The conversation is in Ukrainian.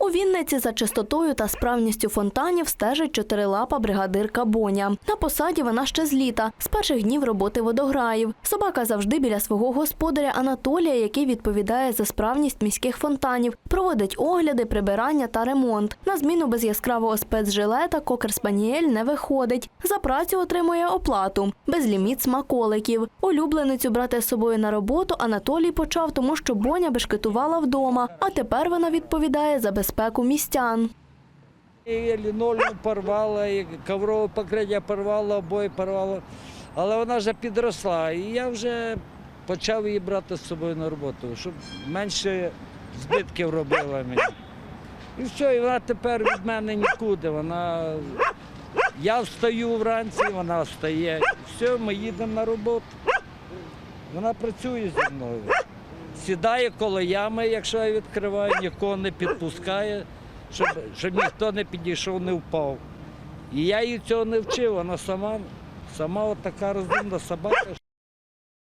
У Вінниці за чистотою та справністю фонтанів стежить чотирилапа бригадирка Боня. На посаді вона ще з літа, з перших днів роботи водограїв. Собака завжди біля свого господаря Анатолія, який відповідає за справність міських фонтанів, проводить огляди, прибирання та ремонт. На зміну без яскравого спецжилета кокер спаніель не виходить. За працю отримує оплату, безліміт смаколиків. Улюбленицю брати з собою на роботу Анатолій почав, тому що Боня бешкетувала вдома, а тепер вона відповідає за безпеку містян. І лінолеум порвала, коврове покриття порвала, обої порвала. Але вона вже підросла, і я вже почав її брати з собою на роботу, щоб менше збитків робила мені. І все, і вона тепер від мене нікуди. Вона... Я встаю вранці, вона встає. Все, ми їдемо на роботу. Вона працює зі мною. Сідає коло ями, якщо я відкриваю, нікого не підпускає, щоб, щоб ніхто не підійшов, не впав. І я її цього не вчив, вона сама, сама от така розумна собака.